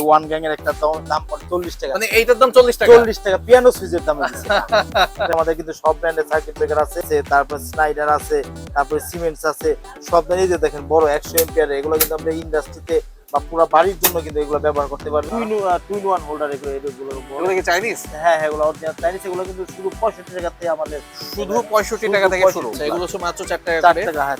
One gang এর একটা দাম দাম পড়ে চল্লিশ টাকা। মানে এইটার দাম চল্লিশ টাকা? চল্লিশ টাকা পিয়ানো সুইচের দাম আমাদের কিন্তু সব ব্র্যান্ডের সার্কিট ব্রেকার আছে তারপর স্নাইডার আছে তারপর সিমেন্টস আছে সব যে দেখেন বড় একশো এম্পিয়ার এগুলো কিন্তু আমরা ইন্ডাস্ট্রিতে বা পুরো বাড়ির জন্য কিন্তু এগুলো ব্যবহার করতে পারবেন টুইন টুইন ওয়ান হোল্ডার এগুলো এগুলো এগুলো কি চাইনিজ হ্যাঁ হ্যাঁ এগুলো অরিজিনাল চাইনিজ এগুলো কিন্তু শুধু পঁয়ষট্টি টাকা থেকে আমাদের শুধু পঁয়ষট্টি টাকা থেকে শুরু? 65 এগুলো মাত্র চার টাকা চার করে? টাকা হ্যাঁ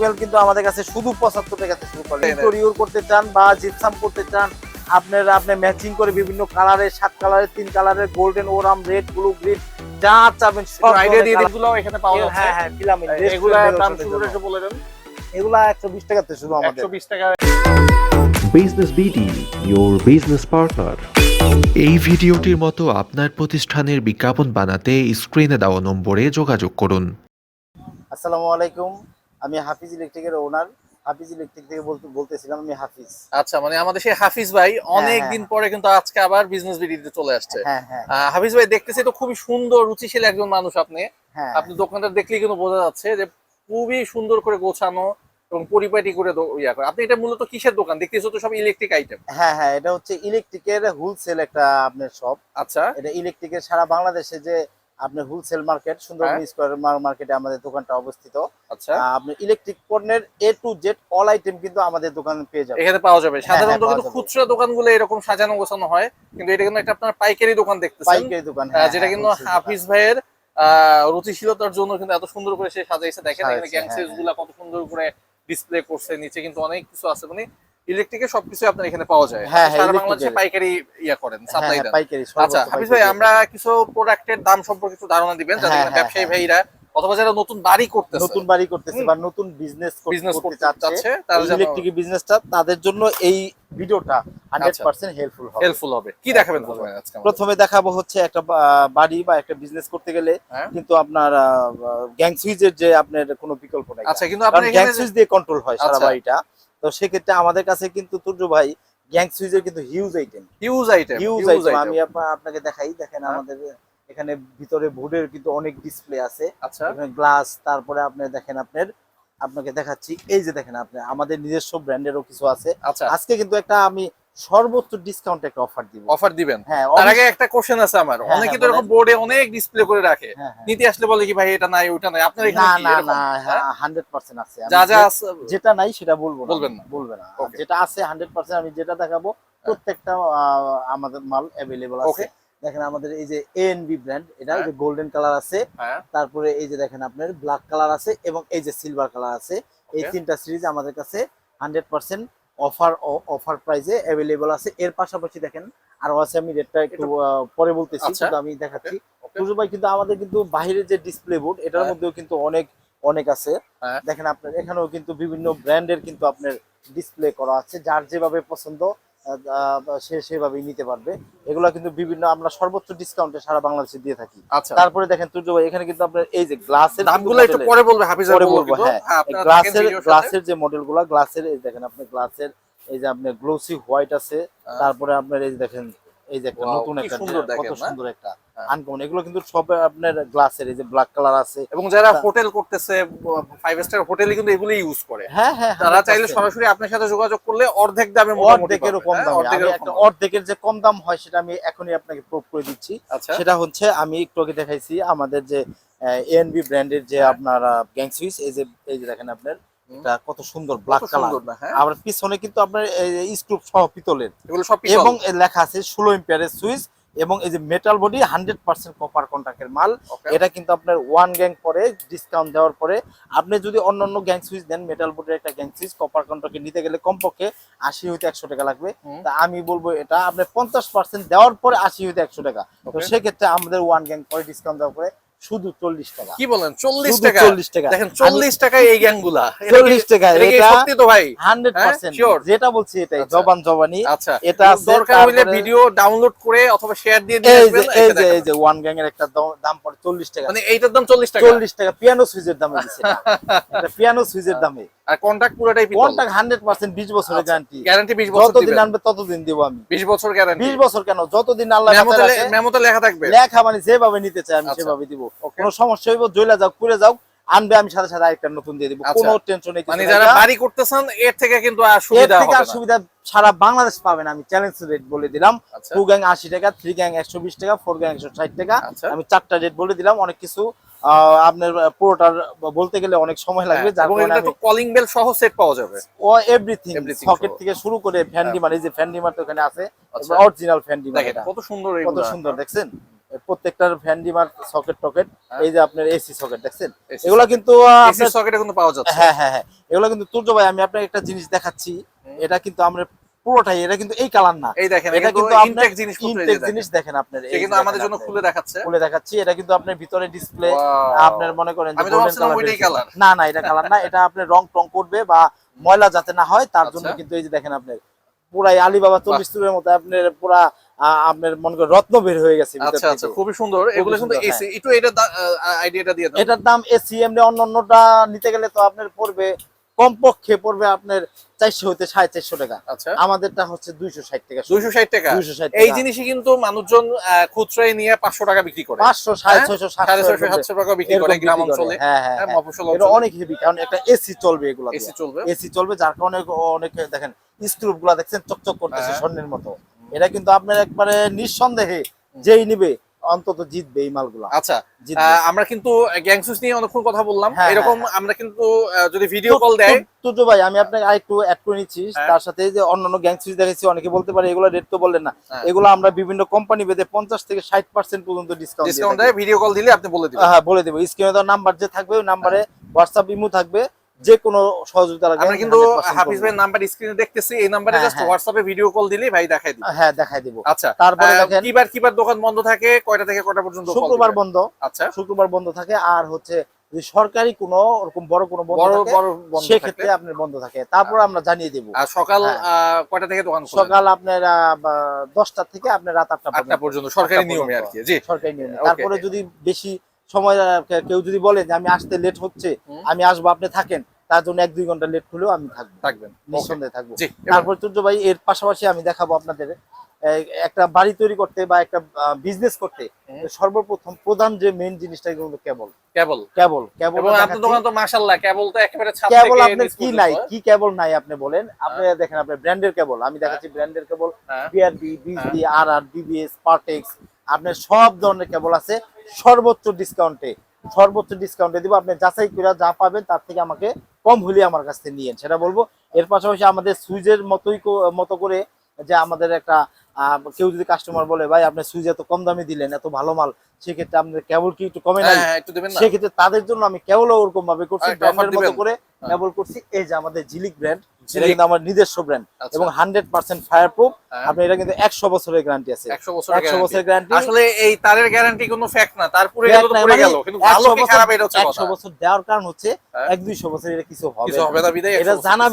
বেল কিন্তু আমাদের কাছে শুধু পঁচাত্তর টাকা থেকে শুরু করে। ইন্টেরিয়র করতে চান বা জিপসাম করতে চান আপনার আপনি ম্যাচিং করে বিভিন্ন কালারের সাত কালারের তিন কালারের গোল্ডেন ওরাম রেড ব্লু গ্রিন যা চাবেন সব আইডিয়া দিয়ে দিন এখানে পাওয়া যাচ্ছে? হ্যাঁ হ্যাঁ ফিলামেন্ট এগুলা দাম শুরু রেখে বলে দেন। এগুলা একশো বিশ টাকাতে শুধু আমাদের। একশো বিশ টাকা। Business BD your business partner এই ভিডিওটির মতো আপনার প্রতিষ্ঠানের বিজ্ঞাপন বানাতে স্ক্রিনে দেওয়া নম্বরে যোগাযোগ করুন। আসসালামু আলাইকুম আমি হাফিজ ইলেকট্রিকের ওনার হাফিজ ইলেকট্রিক থেকে বলতে বলতেছিলাম আমি হাফিজ। আচ্ছা মানে আমাদের সেই হাফিজ ভাই অনেক হ্যাঁ। দিন পরে কিন্তু আজকে আবার বিজনেস ভিডিওতে চলে আসছে। হ্যাঁ হ্যাঁ। হাফিজ ভাই দেখতেছি তো খুবই সুন্দর রুচিশীল একজন মানুষ আপনি। হ্যাঁ। আপনি দোকানটা দেখলেই কিন্তু বোঝা যাচ্ছে যে খুবই সুন্দর করে গোছানো এবং পরিপাটি করে ইয়া করে। আপনি এটা মূলত কিসের দোকান? দেখতেছো তো সব ইলেকট্রিক আইটেম হ্যাঁ হ্যাঁ এটা হচ্ছে ইলেকট্রিকের হোলসেল একটা আপনার শপ আচ্ছা। এটা ইলেকট্রিকের সারা বাংলাদেশে যে আপনার হোলসেল মার্কেট সুন্দর হ্যাঁ। স্কোয়ার মার্কেটে আমাদের দোকানটা অবস্থিত। আচ্ছা। আপনি ইলেকট্রিক পণ্যের A to Z all item কিন্তু আমাদের দোকানে পেয়ে যাবেন। এখানে পাওয়া যাবে। সাধারণত হ্যাঁ, পাওয়া কিন্তু। খুচরা দোকানগুলো এরকম সাজানো গোছানো হয় কিন্তু এটা কিন্তু একটা আপনার পাইকারি দোকান দেখতেছেন। পাইকারি দোকান হ্যাঁ, যেটা হ্যাঁ, কিন্তু হাফিজ ভাইয়ের আহ, রুচিশীলতার জন্য কিন্তু এত সুন্দর করে সে সাজাইছে। দেখেন এখানে গ্যাংসেস হ্যাঁ, গুলা কত সুন্দর করে ডিসপ্লে করছে নিচে কিন্তু অনেক কিছু আছে। মানে ইলেকট্রিকের সবকিছু আপনার এখানে পাওয়া যায়। হ্যাঁ, সারা হ্যাঁ, বাংলাদেশে পাইকারি ইয়া করেন সাপ্লাই হ্যাঁ, দেন। আচ্ছা হাফিজ ভাই আমরা কিছু প্রোডাক্টের দাম সম্পর্কে একটু ধারণা দিবেন যাতে ব্যবসায়ী। ভাইরা অথবা যারা নতুন বাড়ি করতেছে নতুন বাড়ি করতেছে বা নতুন বিজনেস বিজনেস করতে চাচ্ছে তারা ইলেকট্রিক বিজনেসটা তাদের জন্য এই ভিডিওটা হান্ড্রেড পার্সেন্ট হেল্পফুল হবে। হেল্পফুল হবে। কি দেখাবেন প্রথমে দেখাবো হচ্ছে একটা বাড়ি বা একটা বিজনেস করতে গেলে। কিন্তু আপনার গ্যাং সুইচের যে আপনার কোনো বিকল্প নাই। আচ্ছা কিন্তু আপনার গ্যাং সুইচ দিয়ে কন্ট্রোল হয় সারা আচ্ছা। বাড়িটা। তো সেক্ষেত্রে আমাদের কাছে কিন্তু তুর্য ভাই গ্যাং সুইচের কিন্তু huge item huge item huge item আমি আপনা- আপনাকে দেখাই দেখেন হ্যাঁ। আমাদের এখানে ভিতরে বোর্ডের কিন্তু অনেক ডিসপ্লে আছে। আচ্ছা। গ্লাস তারপরে আপনি দেখেন আপনার আপনাকে দেখাচ্ছি। এই যে দেখেন আপনি আমাদের নিজস্ব ব্র্যান্ডেরও কিছু আছে। আচ্ছা। আজকে কিন্তু একটা আমি সর্বোচ্চ ডিসকাউন্ট একটা অফার দিব। অফার দিবেন? হ্যাঁ তার আগে একটা কোশ্চেন আছে আমার। হ্যাঁ, অনেকে হ্যাঁ, তো এরকম বোর্ডে অনেক ডিসপ্লে করে রাখে। হ্যাঁ। নিতে আসলে বলে কি ভাই এটা নাই ওটা নাই। আপনার এখানে না না আছে। যা যা আছে। যেটা নাই সেটা বলব না। বলবেন না। বলবে না। যেটা আছে হান্ড্রেড পার্সেন্ট আমি যেটা দেখাবো প্রত্যেকটা আমাদের মাল অ্যাভেলেবল আছে। দেখেন আমাদের এই যে এএনবি ব্র্যান্ড এটা এই যে গোল্ডেন কালার আছে তারপরে এই যে দেখেন আপনার ব্ল্যাক কালার আছে এবং এই যে সিলভার কালার আছে। এই তিনটা সিরিজ আমাদের কাছে হান্ড্রেড পার্সেন্ট অফার অফার প্রাইসে অ্যাভেলেবল আছে এর পাশাপাশি দেখেন আরও আছে আমি রেটটা একটু পরে বলতেছি আচ্ছা। কিন্তু আমি দেখাচ্ছি Okay. ভাই কিন্তু আমাদের কিন্তু বাইরের যে ডিসপ্লে বোর্ড এটার হ্যাঁ। মধ্যেও কিন্তু অনেক অনেক আছে হ্যাঁ। দেখেন আপনার এখানেও কিন্তু বিভিন্ন ব্র্যান্ডের কিন্তু আপনার ডিসপ্লে করা আছে যার যেভাবে পছন্দ সে সেভাবেই নিতে পারবে এগুলো কিন্তু বিভিন্ন আমরা সর্বোচ্চ ডিসকাউন্টে সারা বাংলাদেশে দিয়ে থাকি আচ্ছা তারপরে দেখেন তুর্য ভাই এখানে কিন্তু আপনার এই যে গ্লাসের দামগুলো একটু পরে বলবে হাফিজ পরে বলব হ্যাঁ গ্লাসের সাথে। গ্লাসের যে মডেলগুলো গ্লাসের এই দেখেন আপনি গ্লাসের এই যে আপনার গ্লোসি হোয়াইট আছে হ্যাঁ। তারপরে আপনার এই যে দেখেন এই যে একটা নতুন একটা সুন্দর কত সুন্দর একটা হ্যাঁ। আনকমন এগুলো কিন্তু সব আপনার গ্লাসের এই যে ব্ল্যাক কালার আছে। এবং যারা হোটেল করতেছে ফাইভ স্টার হোটেলে কিন্তু এগুলো ইউজ করে। হ্যাঁ হ্যাঁ তারা চাইলে সরাসরি আপনার সাথে যোগাযোগ করলে অর্ধেক দামে অর্ধেকেরও কম হ্যাঁ, দামে দামে। অর্ধেকের যে কম দাম হয় সেটা আমি এখনই আপনাকে প্রুভ করে দিচ্ছি। আচ্ছা। সেটা হচ্ছে আমি একটু আগে দেখাইছি আমাদের যে এএনবি ব্র্যান্ডের যে হ্যাঁ। আপনার গ্যাং সুইচ এই যে এই যে দেখেন আপনার। এটা কত সুন্দর ব্ল্যাক কালার? আবার পিছনে কিন্তু আপনার স্ক্রুপ সহ পিতলের। এগুলো সব এবং লেখা আছে ষোলো সুইচ এবং এই যে metal body hundred percent copper কন্ট্রাক্টের মাল। এটা কিন্তু আপনার ওয়ান গ্যাং পরে ডিসকাউন্ট দেওয়ার পরে আপনি যদি অন্য অন্য গ্যাং সুইচ দেন মেটাল বডির একটা গ্যাং সুইচ কপার কন্ট্রাক্টে নিতে গেলে কমপক্ষে আশি হইতে একশো টাকা লাগবে। তা আমি বলব এটা আপনার পঞ্চাশ পার্সেন্ট দেওয়ার পরে আশি হইতে একশো টাকা। তো সেক্ষেত্রে আমাদের ওয়ান গ্যাং পরে ডিসকাউন্ট দেওয়ার পরে শুধু চল্লিশ টাকা। কি বলেন? চল্লিশ টাকা। চল্লিশ টাকা। দেখেন চল্লিশ টাকায় এই গ্যাংগুলা চল্লিশ টাকায় এটা সত্যি তো ভাই? হান্ড্রেড হ্যাঁ, পার্সেন্ট যেটা বলছি এটাই আচ্ছা। জবান জবানি। আচ্ছা। এটা দরকার হইলে ভিডিও ডাউনলোড করে অথবা শেয়ার দিয়ে দিয়ে এই যে এই যে ওয়ান গ্যাং এর একটা দাম- পড়ে চল্লিশ টাকা। মানে এইটার দাম চল্লিশ টাকা। চল্লিশ টাকা পিয়ানো সুইজের দামে দিচ্ছে এটা। পিয়ানো সুইচের দামে। আর কন্ট্যাক্ট পুরোটাই পিতল কোনটা হান্ড্রেড পার্সেন্ট বিশ বছরের গ্যারান্টি গ্যারান্টি বিশ বছর যতদিন আনবে ততদিন দিব আমি। বিশ বছর গ্যারান্টি বিশ বছর কেন? যতদিন আল্লাহ মেমোতে লেখা থাকবে। লেখা মানে যেভাবে নিতে চাই আমি আচ্ছা। সেভাবে দিব। কোনো সমস্যা হইব জইলা যাও পুড়ে যাও আনবে আমি সাথে সাথে আরেকটা নতুন দিয়ে দিব। আচ্ছা। কোনো টেনশন নেই মানে যারা বাড়ি করতেছেন এর থেকে কিন্তু আর সুবিধা হবে না। সুবিধা সারা বাংলাদেশ পাবেন আমি চ্যালেঞ্জ রেট বলে দিলাম। টু গ্যাং আশি টাকা থ্রি গ্যাং একশো বিশ টাকা ফোর গ্যাং একশো ষাট টাকা। আচ্ছা। আমি চারটা রেট বলে দিলাম অনেক কিছু আপনার পুরোটার বলতে গেলে অনেক সময় লাগবে হ্যাঁ, কলিং বেল সহ সেট পাওয়া যাবে। ও এভরিথিং সকেট থেকে শুরু করে ফ্যান ডিমার এই যে ফ্যান ডিমার তো এখানে আছে অরিজিনাল ফ্যান ডিমার এটা। কত সুন্দর কত সুন্দর দেখছেন? প্রত্যেকটার ফ্যান ডিমার সকেট টকেট হ্যাঁ। এই যে আপনার এসি সকেট দেখছেন? এগুলা কিন্তু আপনার সকেটে কিন্তু পাওয়া যাচ্ছে। হ্যাঁ হ্যাঁ হ্যাঁ। এগুলো কিন্তু তুর্য ভাই আমি আপনাকে একটা জিনিস দেখাচ্ছি। এটা কিন্তু আমরা পুরোটাই এটা কিন্তু এই কালার না। এই দেখেন এটা এটা কিন্তু ইনটেক জিনিস ইনটেক জিনিস দেখেন আপনার এই কিন্তু আমাদের জন্য খুলে দেখাচ্ছে। খুলে দেখাচ্ছি এটা কিন্তু আপনার ভিতরে ডিসপ্লে! আপনার মনে করেন যে কালার না না এটা কালার না এটা আপনার রং টং করবে বা ময়লা যাতে না হয় তার জন্য আচ্ছা। কিন্তু এই যে দেখেন আপনার পুরাই আলিবাবা চল্লিশ তুরের মতো আপনার পুরা আপনার মনে করেন রত্ন বের হয়ে গেছে আচ্ছা আচ্ছা। খুবই সুন্দর। এগুলো কিন্তু এসি একটু এটা আইডিয়াটা দিয়ে দাও। এটার দাম এসি এমনি অন্য অন্যটা নিতে গেলে তো আপনার পড়বে কমপক্ষে পড়বে আপনার চারশো হইতে সাড়ে চারশো টাকা। আচ্ছা। আমাদেরটা হচ্ছে দুইশো ষাট টাকা দুইশো ষাট টাকা? দুইশো ষাট এই জিনিসই কিন্তু মানুষজন খুচরায় নিয়ে পাঁচশো টাকা বিক্রি করে। পাঁচশো সাড়ে হ্যাঁ? ছয়শো সাড়ে ছয়শো সাতশো টাকা বিক্রি করে গ্রাম অঞ্চলে। হ্যাঁ হ্যাঁ হ্যাঁ, হ্যাঁ। এটা অনেক হেভি কারণ একটা এসি চলবে এগুলো এসি চলবে। এসি চলবে যার কারণে অনেক দেখেন স্ক্রুপগুলা দেখছেন চকচক করতেছে। স্বর্ণের মতো। এটা কিন্তু আপনার একবারে নিঃসন্দেহে যেই নিবে অন্তত জিতবে এই মালগুলা। আচ্ছা আমরা কিন্তু গ্যাংসুস নিয়ে অনেকক্ষণ কথা বললাম। হ্যাঁ, এরকম হ্যাঁ, আমরা কিন্তু যদি ভিডিও কল দেয় তুজো ভাই আমি আপনাকে আরেকটু অ্যাড করে নিচ্ছি। হ্যাঁ। তার সাথে যে অন্যান্য গ্যাং সুইচ দেখেছি অনেকে বলতে পারে এগুলো রেট তো বললেন না। হ্যাঁ। এগুলো আমরা বিভিন্ন কোম্পানি বেঁধে পঞ্চাশ থেকে ষাট পার্সেন্ট পর্যন্ত ডিসকাউন্ট ডিসকাউন্ট দেয় ভিডিও কল দিলে আপনি বলে দিবেন। হ্যাঁ বলে দেবো। স্ক্রিনে তো নাম্বার যে থাকবে ওই নাম্বারে হোয়াটসঅ্যাপ ইমো থাকবে। যে কোনো সহযোগিতা লাগবে আমরা কিন্তু হাফিজ। ভাইয়ের নাম্বার স্ক্রিনে দেখতেছি। এই নাম্বারে হ্যাঁ, জাস্ট হ্যাঁ। হোয়াটসঅ্যাপে ভিডিও কল দিলে ভাই দেখাই দিবে। হ্যাঁ দেখাই দিব। আচ্ছা তারপরে দেখেন কিবার কিবার দোকান বন্ধ থাকে? কয়টা থেকে কয়টা পর্যন্ত শুক্রবার বন্ধ। আচ্ছা। শুক্রবার বন্ধ থাকে। আর হচ্ছে যদি সরকারি কোনো ওরকম বড় কোনো বন্ধ বড় থাকে বড় বন্ধ সেক্ষেত্রে থাকে আপনার বন্ধ থাকে। তারপর আমরা জানিয়ে দেব। আর সকাল হ্যাঁ। কয়টা থেকে দোকান? সকাল আপনার দশটা থেকে আপনার রাত আটটা পর্যন্ত। সরকারি নিয়মে আর কি জি। সরকারি নিয়মে। তারপরে যদি বেশি সময় কেউ যদি বলে যে আমি আসতে লেট হচ্ছে আমি আসব আপনি থাকেন তার জন্য এক দুই ঘণ্টা লেট হলেও আমি থাকব। থাকবেন। নিঃসন্দেহে থাকব। তারপর তুর্য ভাই এর পাশাপাশি আমি দেখাবো আপনাদের একটা বাড়ি তৈরি করতে বা একটা বিজনেস করতে সর্বপ্রথম প্রধান যে মেইন জিনিসটা কিন্তু কেবল। কেবল। কেবল কেবল আপনার দোকান তো মাশাআল্লাহ কেবল তো একেবারে কেবল থেকে আপনার নিচ কি নাই? হ্যাঁ? কি কেবল নাই আপনি বলেন? আপনি দেখেন আপনার ব্র্যান্ডের কেবল আমি দেখাচ্ছি ব্র্যান্ডের কেবল। হ্যাঁ। বিআরবি বিজলি আর আর বিবিএস পার্টেক্স আপনার সব ধরনের কেবল আছে। সর্বোচ্চ ডিসকাউন্টে সর্বোচ্চ ডিসকাউন্টে দিব। আপনি যাচাই করে যা পাবেন তার থেকে আমাকে কম হলে আমার কাছ থেকে নিয়েন সেটা বলব। এর পাশাপাশি আমাদের সুইজের মতোই মতো করে যে আমাদের একটা কেউ যদি কাস্টমার বলে ভাই আপনি সুইচ এত কম দামে দিলেন এত ভালো মাল। সেক্ষেত্রে আপনার কেবল কি একটু কমে নাই? হ্যাঁ হ্যাঁ, সেক্ষেত্রে তাদের জন্য আমি কেবল ওরকম ভাবে করছি ব্র্যান্ডের মতো করে হ্যাঁ। কেবল করছি। এই যে আমাদের ঝিলিক ব্র্যান্ড এটা ঝিলিক। কিন্তু আমার নিজস্ব ব্র্যান্ড আচ্ছা। এবং হান্ড্রেড পার্সেন্ট ফায়ার প্রুফ হ্যাঁ। আপনি এটা কিন্তু একশো বছরের গ্যারান্টি আছে। 100 একশো বছরের গ্যারান্টি আসলে এই তারের গ্যারান্টি কোনো ফ্যাক্ট না। তারপরে গেল তো পড়ে গেল। কিন্তু ভালো কি খারাপ এটা হচ্ছে কথা। একশো বছর দেওয়ার কারণ হচ্ছে হ্যাঁ। এক দুইশো বছর এটা কিছু হবে এটা জানা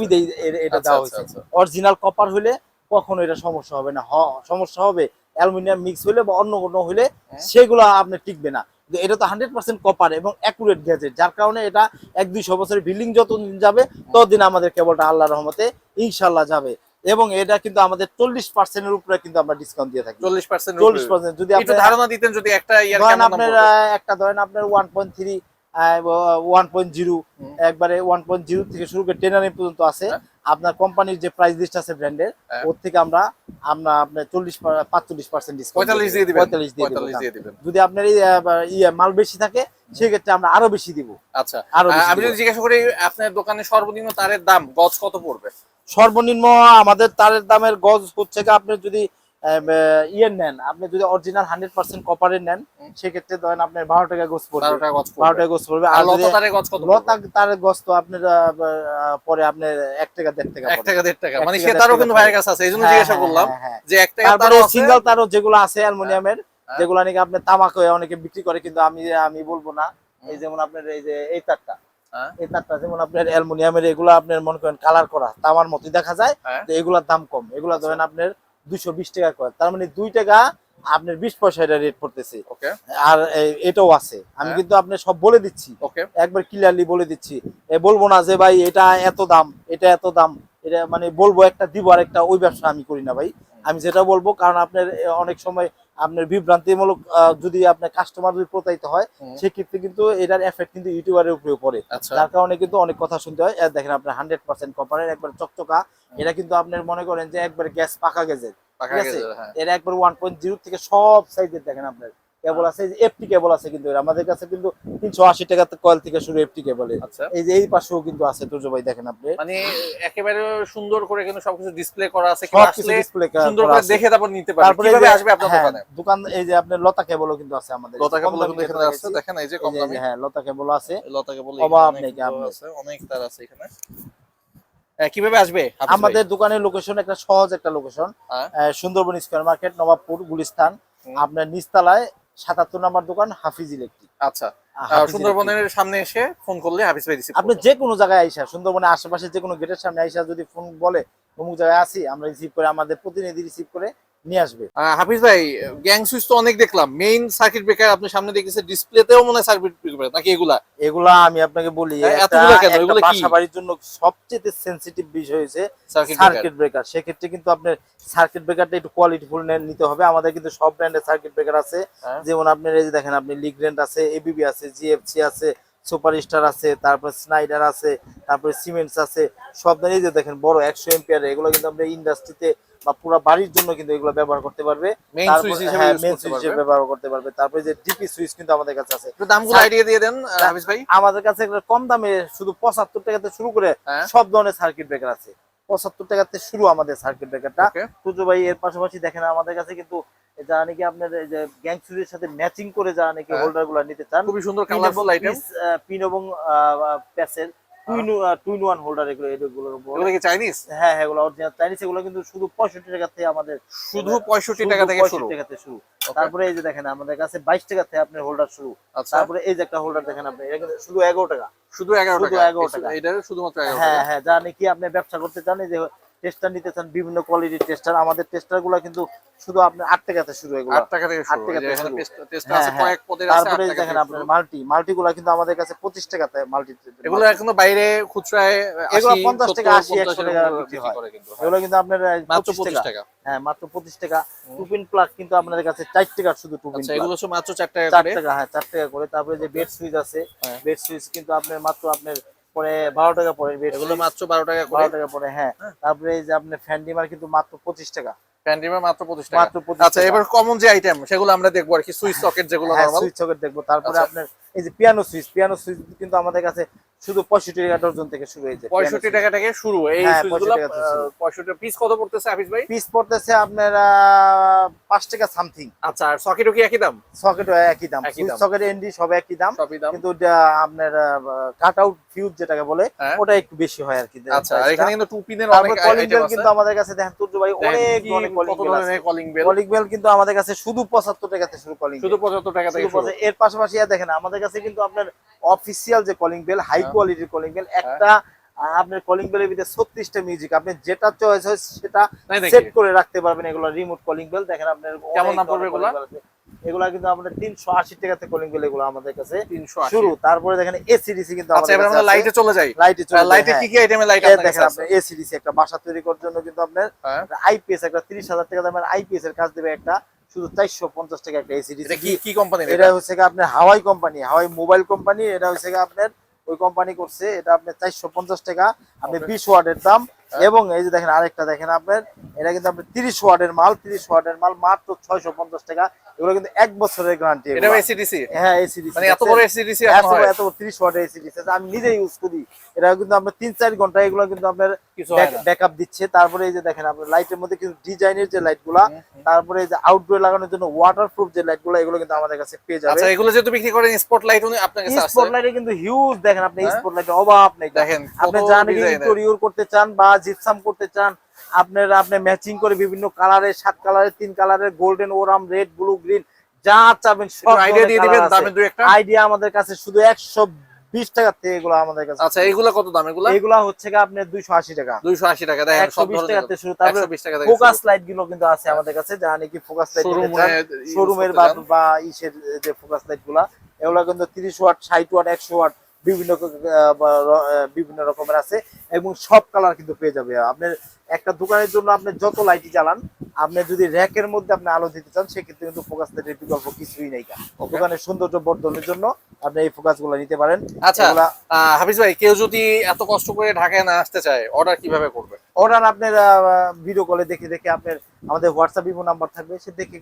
এটা আচ্ছা, দেওয়া আচ্ছা, হয়েছে। অরিজিনাল কপার হলে কখনো এটা সমস্যা হবে না। সমস্যা হবে অ্যালুমিনিয়াম মিক্স হলে বা অন্য কোনো হলে হ্যাঁ। সেগুলো আপনার টিকবে না। এটা তো হান্ড্রেড পার্সেন্ট কপার এবং অ্যাকুরেট গ্যাজেট যার কারণে এটা এক দুইশো বছরের বিল্ডিং যতদিন যাবে ততদিন আমাদের কেবলটা আল্লাহ রহমতে ইনশাল্লাহ যাবে। এবং এটা কিন্তু আমাদের চল্লিশ পার্সেন্টের উপরে কিন্তু আমরা ডিসকাউন্ট দিয়ে থাকি। চল্লিশ পার্সেন্ট চল্লিশ পার্সেন্ট যদি আপনি ধারণা দিতেন যদি একটা ধরেন আপনার একটা ধরেন আপনার one point three one point zero একবারে ওয়ান পয়েন্ট জিরো থেকে শুরু করে টেন পর্যন্ত আছে। হ্যাঁ। আপনার কোম্পানির যে প্রাইস লিস্ট আছে ব্র্যান্ডের। ওর থেকে আমরা আমরা আপনার চল্লিশ পাঁচচল্লিশ পার্সেন্ট ডিসকাউন্ট পঁয়তাল্লিশ দিয়ে দিবেন। পঁয়তাল্লিশ দিয়ে দিবেন। যদি আপনার এই ইয়ে মাল বেশি থাকে সেক্ষেত্রে আমরা আরও বেশি দিব। আচ্ছা। আরও আমি যদি জিজ্ঞাসা করি আপনার দোকানে সর্বনিম্ন তারের দাম গজ কত পড়বে? সর্বনিম্ন আমাদের তারের দামের গজ হচ্ছে আপনি যদি ইয়ে নেন। আপনি যদি অরিজিনাল হান্ড্রেড পার্সেন্ট কপারের নেন সেক্ষেত্রে ধরেন আপনার বারো টাকা বারো পড়বে। বারো টাকা গোস পড়বে। আর লতা? তার গজ তো আপনার পরে আপনার এক টাকা দেড় টাকা এক টাকা দেড় টাকা। মানে টাকা, সে তারও কিন্তু ভাইয়ের কাছে আছে এই জন্য হ্যাঁ, জিজ্ঞাসা হ্যাঁ, করলাম হ্যাঁ। যে এক টাকা তারপরে তারও সিঙ্গেল তারও যেগুলো আছে অ্যালুমিনিয়ামের। যেগুলো নাকি আপনি তামাক হয়ে অনেকে বিক্রি করে কিন্তু আমি আমি বলব না। এই যেমন আপনার এই যে এই তারটা। এই তারটা যেমন আপনার অ্যালুমিনিয়ামের এগুলো আপনার মনে করেন কালার করা তামার মতোই দেখা যায়। তো এগুলোর দাম কম। এগুলো ধরেন আপনার দুশো বিশ টাকা করে। তার মানে দুই টাকা আপনার বিশ পয়সা এটা রেট পড়তেছে আর এটাও আছে। আমি হ্যাঁ। কিন্তু আপনি সব বলে দিচ্ছি। ওকে। একবার ক্লিয়ারলি বলে দিচ্ছি। বলব না যে ভাই এটা এত দাম এটা এত দাম। এটা মানে বলব একটা দিব আর একটা ওই ব্যবসা আমি করি না ভাই। আমি যেটা বলব কারণ আপনার অনেক সময় আপনার বিভ্রান্তিমূলক যদি আপনার কাস্টমার যদি প্রতারিত হয় সেক্ষেত্রে কিন্তু এটার এফেক্ট কিন্তু ইউটিউবারের উপরে পড়ে। তার যার কারণে কিন্তু অনেক কথা শুনতে হয়। দেখেন আপনার হান্ড্রেড পার্সেন্ট কপারের একবার চকচকা এটা কিন্তু আপনার মনে করেন যে একবার গ্যাস পাকা গেছে এটা ঠিক আছে? গেছে, হ্যাঁ। একবার ওয়ান পয়েন্ট জিরো থেকে সব সাইজের দেখেন আপনার। কেবল আছে এফটি কেবল আছে কিন্তু আমাদের কাছে কিন্তু তিনশো আশি টাকা কয়েল থেকে শুরু এফটি কেবলের আচ্ছা। এই যে এই পাশেও কিন্তু আছে তুর্য ভাই দেখেন আপনি। মানে একেবারে সুন্দর করে কিন্তু সবকিছু ডিসপ্লে করা আছে সবকিছু আসলে ডিসপ্লে সুন্দর করে দেখে তারপর নিতে পারবে। তারপরে কীভাবে আসবে আপনার হ্যাঁ, দোকানে? দোকান এই যে আপনার লতা কেবলও কিন্তু আছে আমাদের লতা কেবল কিন্তু এখানে আছে। দেখেন এই যে কম দামি। হ্যাঁ লতা কেবল আছে। লতা কেবল অভাব নেই অনেকগুলো আপনার। আছে অনেক তার আছে এখানে। কীভাবে আসবে? আমাদের দোকানের লোকেশন একটা সহজ একটা লোকেশন হ্যাঁ। Sundarban square market Nawabpur Gulistan. আপনার নিচতলায় সাতাত্তর নম্বর দোকান হাফিজ ইলেকট্রিক। আচ্ছা। সুন্দরবনের সামনে এসে ফোন করলে হাফিজ ভাই রিসিভ আপনি যে কোনো জায়গায় আইসা সুন্দরবনের আশেপাশে যে কোনো গেটের সামনে আইসা যদি ফোন বলে অমুক জায়গায় আসি আমরা রিসিভ করে আমাদের প্রতিনিধি রিসিভ করে নিয়ে আসবে। হাফিজ ভাই গ্যাং সুইচ তো অনেক দেখলাম। মেইন সার্কিট ব্রেকার আপনি সামনে দেখেছেন ডিসপ্লেতেও মনে হয় সার্কিট ব্রেকার নাকি এগুলা? এগুলা আমি আপনাকে বলি এতগুলো কেন? এগুলো কি? বাসা বাড়ির জন্য সবচেয়ে সেন্সিটিভ বিষয় হয়েছে সার্কিট ব্রেকার সেক্ষেত্রে কিন্তু আপনার সার্কিট ব্রেকারটা একটু কোয়ালিটিফুল নিতে হবে। আমাদের কিন্তু সব ব্র্যান্ডের সার্কিট ব্রেকার আছে। হ্যাঁ। যেমন আপনার এই যে দেখেন আপনি লিগ্রেন্ট আছে এবিবি আছে জিএফসি আছে সুপার স্টার আছে তারপরে স্নাইডার আছে তারপরে সিমেন্টস আছে সব এই যে দেখেন বড় একশো এম্পিয়ার এগুলো কিন্তু আমরা ইন্ডাস্ট্রিতে বা পুরো বাড়ির জন্য কিন্তু এগুলো ব্যবহার করতে পারবে। হিসেবে হ্যাঁ মেন সুইচ হিসেবে ব্যবহার করতে পারবে। তারপরে যে ডিপি সুইচ কিন্তু আমাদের কাছে আছে। দামগুলো আইডিয়া দিয়ে দেন আহ, হাফিজ ভাই। আমাদের কাছে কম দামে শুধু পঁচাত্তর টাকাতে শুরু করে হ্যাঁ। সব ধরনের সার্কিট ব্রেকার আছে। পঁচাত্তর টাকাতে শুরু আমাদের সার্কিট ব্রেকারটা পুজো ভাই এর পাশাপাশি দেখেন আমাদের কাছে কিন্তু যারা নাকি আপনার যে গ্যাং চুরির সাথে ম্যাচিং করে যারা নাকি। হোল্ডারগুলা নিতে চান। খুবই সুন্দর কালারফুল আইটেম পিন এবং প্যাসের টুইন টুইন ওয়ান হোল্ডার এগুলো এগুলোর উপর। এগুলো কি চাইনিজ হ্যাঁ হ্যাঁ এগুলো অরিজিনাল চাইনিজ এগুলো কিন্তু শুধু পঁয়ষট্টি টাকা থেকে আমাদের শুধু পঁয়ষট্টি টাকা থেকে শুরু। 65 তারপরে এই যে দেখেন আমাদের কাছে বাইশ টাকা থেকে আপনার হোল্ডার শুরু। আচ্ছা। তারপরে এই যে একটা হোল্ডার দেখেন আপনি এটা কিন্তু শুধু এগারো টাকা। শুধু এগারো শুধু টাকা। 11 টাকা। এটা শুধুমাত্র হ্যাঁ টাকা। হ্যাঁ জানি কি আপনি ব্যবসা করতে চান যে টেস্টার নিতে চান বিভিন্ন কোয়ালিটির টেস্টার আমাদের টেস্টারগুলো কিন্তু শুধু আপনার আট টাকাতে শুরু এগুলো। আট টাকা থেকে আট শুরু। টাকা হ্যাঁ, আছে হ্যাঁ। কয়েক পদের আছে তারপরে টাকা দেখেন আপনার মাল্টি মাল্টি গুলা কিন্তু আমাদের কাছে পঁচিশ টাকাতে মাল্টি এগুলো এখনও বাইরে খুচরায় এগুলো 80, 50 টাকা, 70, 80, 100 টাকা বিক্রি হয়। কিন্তু। এগুলো কিন্তু আপনার মাত্র টাকা। টাকা। হ্যাঁ মাত্র পঁচিশ টাকা। টুপিন প্লাগ কিন্তু আপনাদের কাছে চার টাকার শুধু টুপিন আচ্ছা এগুলো মাত্র টাকা টাকা হ্যাঁ টাকা করে। তারপরে যে বেড সুইচ আছে। বেড সুইচ কিন্তু আপনার মাত্র আপনার পরে বারো টাকা পরে এগুলো মাত্র বারো টাকা বারো টাকা পরে হ্যাঁ। তারপরে এই যে আপনার ফ্যান্ডিমার কিন্তু মাত্র পঁচিশ টাকা। ফ্যান্ডিমার মাত্র পঁচিশ টাকা। মাত্র আচ্ছা এবার কমন যে আইটেম সেগুলো আমরা দেখব আর কি সুইচ সকেট যেগুলো হ্যাঁ সুইচ সকেট দেখব। তারপরে আচ্ছা। আপনার এই যে পিয়ানো সুইচ পিয়ানো সুইচ কিন্তু আমাদের কাছে শুধু পঁয়ষট্টি টাকা ডজন থেকে শুরু হয়েছে। পঁয়ষট্টি টাকা থেকে শুরু। এই হ্যাঁ, সুইচগুলো 65 টাকা থেকে শুরু। পঁয়ষট্টি পিস কত পড়তেছে হাফিজ ভাই? পিস পড়তেছে আপনার পাঁচ টাকা সামথিং আচ্ছা আর সকেটও কি একই দাম? সকেটও একই দাম। সকেট এনডি সব একই দাম। কিন্তু আপনার কাট আউট ফিউজ যেটাকে বলে হ্যাঁ। ওটা একটু বেশি হয় আর কি। আচ্ছা এখানে কিন্তু টু পিনের অনেক কলিং বেল কিন্তু আমাদের কাছে দেখেন তুর্য ভাই দেখেন অনেক অনেক কলিং বেল কলিং বেল কিন্তু আমাদের কাছে শুধু পঁচাত্তর টাকাতে শুরু কলিং শুধু পঁচাত্তর টাকা থেকে শুধু 75 এর পাশাপাশি দেখেন আমাদের কাছে কিন্তু আপনার অফিসিয়াল যে কলিং বেল হাই। কোয়ালিটির কলিং বেল একটা আপনার কলিং বেলের ভিতরে ছত্রিশটা মিউজিক আপনি যেটা চয়েস হয় সেটা সেট করে রাখতে পারবেন এগুলো রিমোট কলিং বেল দেখেন আপনার কেমন দাম পড়বে এগুলা? এগুলা কিন্তু আমাদের তিনশো আশি টাকাতে কলিং বেল এগুলো আমাদের কাছে শুরু। তারপরে দেখেন এসিডিসি কিন্তু আচ্ছা আমরা লাইটে চলে যাই। লাইটে চলে লাইটে কি কি আইটেমের লাইট দেখেন আপনার এসিডিসি একটা বাসা তৈরি করার জন্য কিন্তু আপনার হ্যাঁ। আইপিএস একটা তিরিশ হাজার টাকা দামের আইপিএস এর কাজ দেবে একটা শুধু চারশো পঞ্চাশ টাকা একটা এটা এসিডিসি কি কি কোম্পানি এটা হচ্ছে আপনার Huawei company Huawei mobile company এটা হচ্ছে আপনার ওই কোম্পানি করছে এটা আপনার চারশো পঞ্চাশ টাকা আপনি. বিশ ওয়ার্ডের দাম হ্যাঁ। এবং এই যে দেখেন আরেকটা দেখেন আপনার এটা কিন্তু আপনার তিরিশ ওয়ার্ডের মাল তিরিশ ওয়ার্ডের মাল মাত্র ছয়শো পঞ্চাশ টাকা। এগুলো কিন্তু এক বছরের গ্যারান্টি হ্যাঁ এসিডিসি মানে এত বড় এসিডিসি এত তিরিশ এসিডিসি আমি নিজে ইউজ করি। এটা কিন্তু আপনার তিন চার ঘণ্টা এগুলো কিন্তু আপনার ব্যাকআপ দিচ্ছে। তারপরে এই যে দেখেন আপনার লাইটের মধ্যে কিন্তু ডিজাইনের যে লাইটগুলা হুম, হুম। তারপরে এই যে আউটডোর লাগানোর জন্য ওয়াটারপ্রুফ যে লাইটগুলো এগুলো কিন্তু আমাদের কাছে পেয়ে যাবে। আচ্ছা এগুলো যেহেতু বিক্রি করেন উনি আপনার কাছে আছে। স্পটলাইটে কিন্তু হিউজ দেখেন আপনি স্পট স্পটলাইটের অভাব নেই। দেখেন আপনি জানেন ইন্টেরিয়র করতে চান বা জিপসাম করতে চান আপনার আপনি ম্যাচিং করে বিভিন্ন কালারের সাত কালারের তিন কালারের গোল্ডেন ওরাম রেড ব্লু গ্রিন যা চাবেন আইডিয়া দিয়ে দিবেন দামের দুই একটা? আইডিয়া আমাদের কাছে শুধু একশো বিশ টাকা থেকে এগুলো আমাদের কাছে। আচ্ছা কত দাম এগুলা? এগুলা হচ্ছে কি আপনার টাকা। টাকা দেখেন শুরু তারপরে থেকে ফোকাস লাইটগুলো কিন্তু আছে আমাদের কাছে যা নাকি ফোকাস লাইট শোরুমে শোরুমের বা ইসের যে ফোকাস লাইটগুলা এগুলো কিন্তু তিরিশ ওয়াট ষাট ওয়াট একশো ওয়াট বিভিন্ন রকমের আছে এবং সব কালার কিন্তু পেয়ে যাবে। আপনার একটা দোকানের জন্য আপনি যত লাইটি জ্বালান আপনি যদি র্যাকের মধ্যে আপনি আলো দিতে চান সেক্ষেত্রে কিন্তু ফোকাস লাইটের বিকল্প কিছুই নেই দোকানের সৌন্দর্য বর্ধনের জন্য আপনি এই ফোকাসগুলো নিতে পারেন। আচ্ছা হাফিজ ভাই কেউ যদি এত কষ্ট করে ঢাকায় না আসতে চায় অর্ডার কীভাবে করবে অর্ডার আপনার ভিডিও কলে দেখে দেখে আপনার আমাদের হোয়াটসঅ্যাপ ইমো নাম্বার থাকবে সে দেখে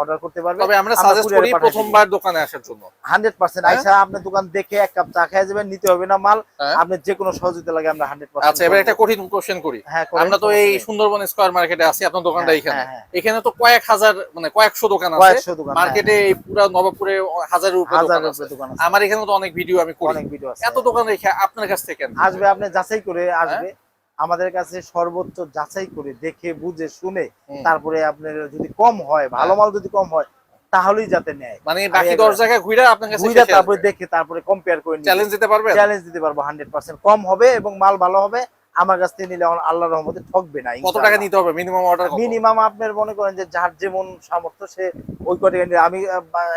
অর্ডার করতে পারবে। তবে আমরা সাজেস্ট করি। প্রথমবার দোকানে আসার জন্য। Hundred percent. হ্যাঁ? আইসা আপনার দোকান দেখে এক কাপ চা খেয়ে যাবেন নিতে হবে না মাল। আপনি আপনার যে কোনো সহযোগিতা লাগে আমরা হান্ড্রেড আচ্ছা এবার একটা কঠিন কোশ্চেন করি। হ্যাঁ আমরা তো এই সুন্দরবন স্কয়ার মার্কেটে আছি আপনার দোকানটা হ্যাঁ, এখানে। হ্যাঁ, হ্যাঁ। এখানে তো কয়েক হাজার মানে কয়েকশো দোকান আছে। হ্যাঁ। মার্কেটে এই পুরো নবাবপুরে হাজারের উপরে দোকান আছে। আমার এখানে তো অনেক ভিডিও আমি করি। অনেক ভিডিও আছে। এত দোকান রেখে আপনার কাছ থেকে আসবে আপনি যাচাই করে আসবে। আমাদের কাছে সর্বোচ্চ যাচাই করে দেখে বুঝে শুনে তারপরে আপনার যদি কম হয় ভালো মাল যদি কম হয় তাহলেই যাতে নেয়। মানে বাকি আমি দশ জায়গায় ঘুরে আপনার কাছে তারপরে দেখে তারপরে কম্পেয়ার করে চ্যালেঞ্জ দিতে পারবে চ্যালেঞ্জ দিতে পারব হান্ড্রেড পার্সেন্ট কম হবে এবং মাল ভালো হবে। আমার কাছ থেকে নিলে আমার আল্লাহর রহমতে ঠকবে না কত টাকা নিতে হবে মিনিমাম অর্ডার মিনিমাম আপনার মনে করেন যে যার যেমন সামর্থ্য সে ওই কটা নিয়ে আমি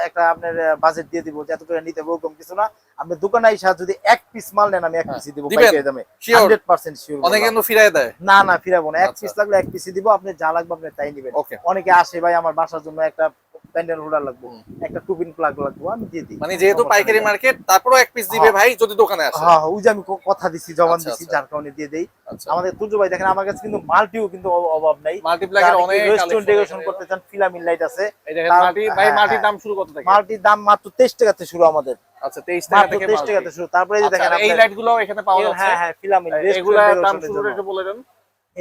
একটা আপনার বাজেট দিয়ে দিব যে এত করে নিতে হবে ওরকম কিছু না। আপনি দোকানে আইসা যদি এক পিস মাল নেন আমি এক হ্যাঁ, পিসই দিব পাইকারি দামে। শিওর হান্ড্রেড পার্সেন্ট শিওর অনেকে কিন্তু দেয়। না না ফিরাবো না। এক আচ্ছা। পিস লাগলে এক পিসই দিব আপনি যা লাগবে আপনি তাই নিবেন। ওকে অনেকে আসে ভাই আমার বাসার জন্য একটা প্যান্ডেল হোল্ডার লাগবে একটা টুপিন প্লাগ লাগবে আমি দিয়ে দিই। মানে যেহেতু পাইকারি মার্কেট তারপরও এক পিস দিবে হ্যাঁ। ভাই যদি দোকানে আসে। হ্যাঁ হ্যাঁ, ওই যে আমি কথা দিছি জবান আচ্ছা, দিছি আচ্ছা। যার কারণে দিয়ে দেই। আচ্ছা আমাদের তুর্য ভাই দেখেন আমার কাছে কিন্তু মাল্টিও কিন্তু অভাব নাই। মাল্টিপ্লাগের অনেক রেস্টুরেন্ট ডেকোরেশন করতে চান ফিলামিন লাইট আছে। এই দেখেন মাল্টি ভাই হ্যাঁ, মাল্টির হ্যাঁ। দাম শুরু কত থেকে? মাল্টির দাম মাত্র তেইশ থেকে শুরু আমাদের। আচ্ছা 23 টাকা থেকে 23 টাকা থেকে শুরু। তারপরে এই আচ্ছা, দেখেন এই লাইটগুলো এখানে পাওয়া যাচ্ছে? হ্যাঁ হ্যাঁ ফিলামিন এগুলার দাম শুরু একটু বলে দেন।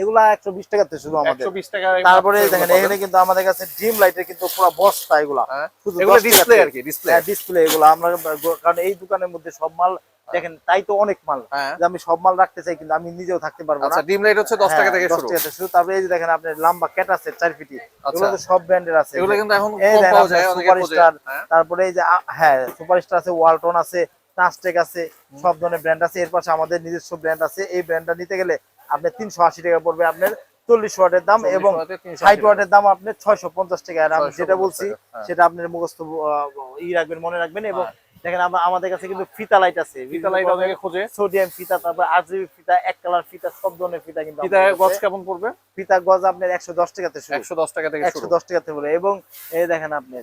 এগুলা একশো বিশ টাকাতে শুরু আমাদের। তারপরে দেখেন এখানে কিন্তু আমাদের কাছে ড্রিম লাইটের কিন্তু পুরো বস্তা এগুলা। হ্যাঁ। শুধু এগুলো 10 ডিসপ্লে টাকাতে। আর কি ডিসপ্লে হ্যাঁ ডিসপ্লে এগুলো। আমরা কারণ এই দোকানের মধ্যে সব মাল দেখেন তাই তো অনেক মাল হ্যাঁ। যে আমি সব মাল রাখতে চাই কিন্তু আমি নিজেও থাকতে পারব না। আচ্ছা ডিম লাইট হচ্ছে 10 টাকা হ্যাঁ, থেকে 10 শুরু। টাকাতে শুরু। তারপরে এই যে দেখেন আপনার লম্বা ক্যাট আছে চার ফিটি। আচ্ছা। এগুলো তো সব ব্র্যান্ডের আছে। এগুলো কিন্তু এখন কম পাওয়া যায় সুপারস্টার হ্যাঁ। তারপরে এই যে হ্যাঁ সুপারস্টার আছে ওয়ালটন আছে টাস্টেক আছে সব ধরনের ব্র্যান্ড আছে। এর পাশে আমাদের নিজস্ব ব্র্যান্ড আছে। এই ব্র্যান্ডটা নিতে গেলে আপনার তিনশো আশি টাকা পড়বে আপনার চল্লিশ ওয়াটের দাম এবং 40 ওয়াটে 380 ষাট ওয়াটের দাম আপনার ছয়শো পঞ্চাশ টাকা। আর আমি যেটা বলছি হ্যাঁ। সেটা আপনার মুখস্থ ই রাখবেন মনে রাখবেন এবং হ্যাঁ। দেখেন আমাদের কাছে কিন্তু ফিতা লাইট আছে। ফিতা লাইট অনেকে খোঁজে। সোডিয়াম ফিতা তারপর আরজিবি ফিতা এক কালার ফিতা সব ধরনের ফিতা কিন্তু ফিতা গজ কেমন পড়বে? ফিতা গজ আপনার একশো দশ টাকাতে শুরু। 110 টাকা থেকে একশো শুরু দশ টাকাতে বলে। এবং এই দেখেন আপনি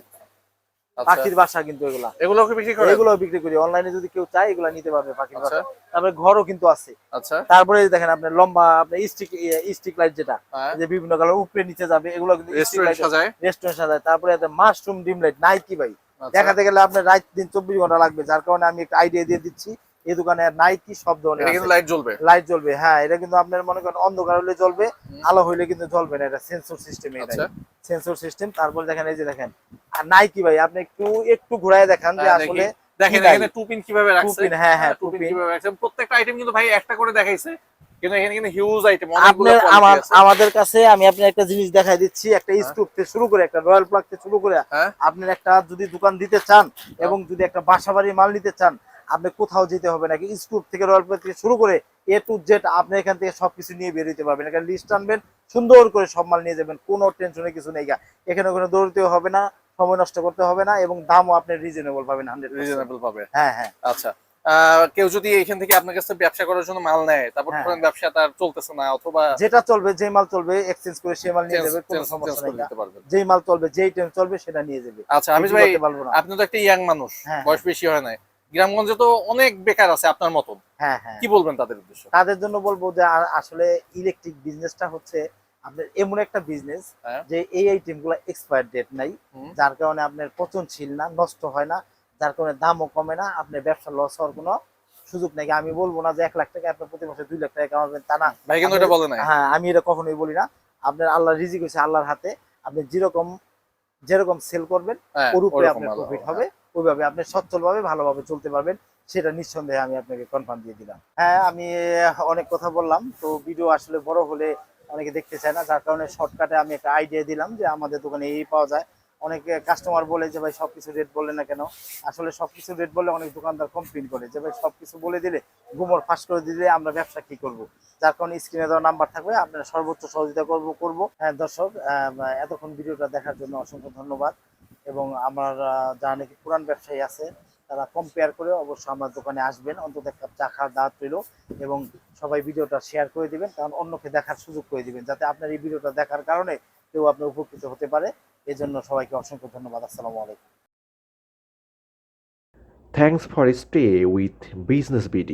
পাখির বাসা কিন্তু এগুলা। এগুলো বিক্রি করে এগুলো বিক্রি করি। অনলাইনে যদি কেউ চায় এগুলো নিতে পারবে পাখির আচ্ছা। বাসা। তারপরে ঘরও কিন্তু আছে। আচ্ছা। তারপরে দেখেন আপনি লম্বা আপনি স্টিক স্টিক লাইট যেটা হ্যাঁ। যে বিভিন্ন কালার উপরে নিচে যাবে এগুলো কিন্তু রেস্টুরেন্ট সাজায়? রেস্টুরেন্ট সাজায়। তারপরে মাশরুম ডিম লাইট নাইকি ভাই। আচ্ছা। দেখাতে গেলে আপনার রাত দিন চব্বিশ ঘণ্টা লাগবে। যার কারণে আমি একটা আইডিয়া দিয়ে দিচ্ছি। এই দোকানে নাইকি সব ধরনের কিন্তু লাইট জ্বলবে। লাইট জ্বলবে হ্যাঁ এটা কিন্তু আপনার মনে করেন অন্ধকার হলে জ্বলবে। আলো হইলে কিন্তু জ্বলবে না এটা সেন্সর সিস্টেম এটা সেন্সর সিস্টেম তারপরে দেখেন এই যে দেখেন। আর নাইকি ভাই আপনি একটু একটু ঘুরায় দেখান যে হ্যাঁ, আসলে দেখেন এখানে? টু পিন কীভাবে রাখছে? টুপিন, হ্যাঁ, হ্যাঁ, টু পিন টুপিন। কীভাবে রাখছে? প্রত্যেকটা আইটেম কিন্তু ভাই একটা করে দেখাইছে কিন্তু এখানে কিন্তু হিউজ আইটেম অনেকগুলো আপনার আমার আমাদের কাছে আমি আপনার একটা জিনিস দেখাই দিচ্ছি একটা হ্যাঁ। স্ক্রুপ থেকে শুরু করে একটা রয়্যাল প্লাগ থেকে শুরু করে। হ্যাঁ। আপনার একটা যদি দোকান দিতে চান এবং যদি একটা বাসাবাড়ি মাল নিতে চান আপনি কোথাও যেতে হবে নাকি? স্ক্রুপ থেকে রয়্যাল থেকে শুরু করে এ টু জেড আপনি এখান থেকে সবকিছু নিয়ে বের হইতে পারবেন। এখানে লিস্ট আনবেন সুন্দর করে সব মাল নিয়ে যাবেন কোনো টেনশনের কিছু নেই। এখানে কোনো দৌড়তেও হবে না সময় নষ্ট করতে হবে না এবং দামও আপনি রিজনেবল পাবেন হান্ড্রেড রিজনেবল পাবে হ্যাঁ হ্যাঁ। আচ্ছা। কেউ যদি এখান থেকে আপনার কাছে ব্যবসা করার জন্য মাল নেয় তারপর হ্যাঁ। ধরেন ব্যবসা তার চলতেছে না অথবা যেটা চলবে যে মাল চলবে এক্সচেঞ্জ করে সে মাল নিয়ে যাবে কোনো সমস্যা নেই যেই মাল চলবে যেই টাইম চলবে সেটা নিয়ে যাবে। আচ্ছা আমি ভাই আপনি তো একটা ইয়াং মানুষ হ্যাঁ, বয়স বেশি হয় নাই। গ্রামগঞ্জে তো অনেক বেকার আছে আপনার মতন। হ্যাঁ হ্যাঁ। কি বলবেন তাদের উদ্দেশ্যে? তাদের জন্য বলব যে আসলে ইলেকট্রিক বিজনেসটা হচ্ছে আপনার এমন একটা বিজনেস হ্যাঁ। যে এই আইটেমগুলো এক্সপায়ার ডেট নাই। যার কারণে আপনার পচনশীল না নষ্ট হয় না। যার কারণে দামও কমে না আপনার ব্যবসা লস হওয়ার কোনো সুযোগ নেই। আমি বলব না যে এক লাখ টাকা আপনার প্রতি মাসে দুই লাখ টাকা কামাবেন তা না। ভাই কিন্তু এটা বলে নাই। হ্যাঁ আমি এটা কখনোই বলি না। আপনার আল্লাহ রিজিক হচ্ছে আল্লাহর হাতে। আপনি যেরকম যেরকম সেল করবেন হ্যাঁ, ওর উপরে আপনার প্রফিট হবে। ওইভাবে আপনি সচ্ছলভাবে ভালোভাবে চলতে পারবেন, সেটা নিঃসন্দেহে আমি আপনাকে কনফার্ম দিয়ে দিলাম। হ্যাঁ আমি অনেক কথা বললাম, তো ভিডিও আসলে বড় হলে অনেকে দেখতে চায় না, যার কারণে শর্টকাটে আমি একটা আইডিয়া দিলাম যে আমাদের দোকানে এই পাওয়া যায়। অনেকে কাস্টমার বলে যে, ভাই সব কিছু রেট বললে না কেন? আসলে সব কিছু রেট বললে অনেক দোকানদার কমপ্লেন করে যে, ভাই সব কিছু বলে দিলে, গুমর ফাঁস করে দিলে আমরা ব্যবসা কি করব? যার কারণে স্ক্রিনে দেওয়া নাম্বার থাকবে, আপনারা সর্বোচ্চ সহযোগিতা করব করব। হ্যাঁ দর্শক এতক্ষণ ভিডিওটা দেখার জন্য অসংখ্য ধন্যবাদ। এবং আমার যারা নাকি পুরান ব্যবসায়ী আছে, তারা কম্পেয়ার করে অবশ্যই আমার দোকানে আসবেন, অন্তত এক কাপ চা খাওয়ার দাওয়াত পেল এবং সবাই ভিডিওটা শেয়ার করে দিবেন, কারণ অন্যকে দেখার সুযোগ করে দিবেন, যাতে আপনার এই ভিডিওটা দেখার কারণে কেউ আপনার উপকৃত হতে পারে এই জন্য সবাইকে অসংখ্য ধন্যবাদ, আসসালামু আলাইকুম thanks for stay with business BD.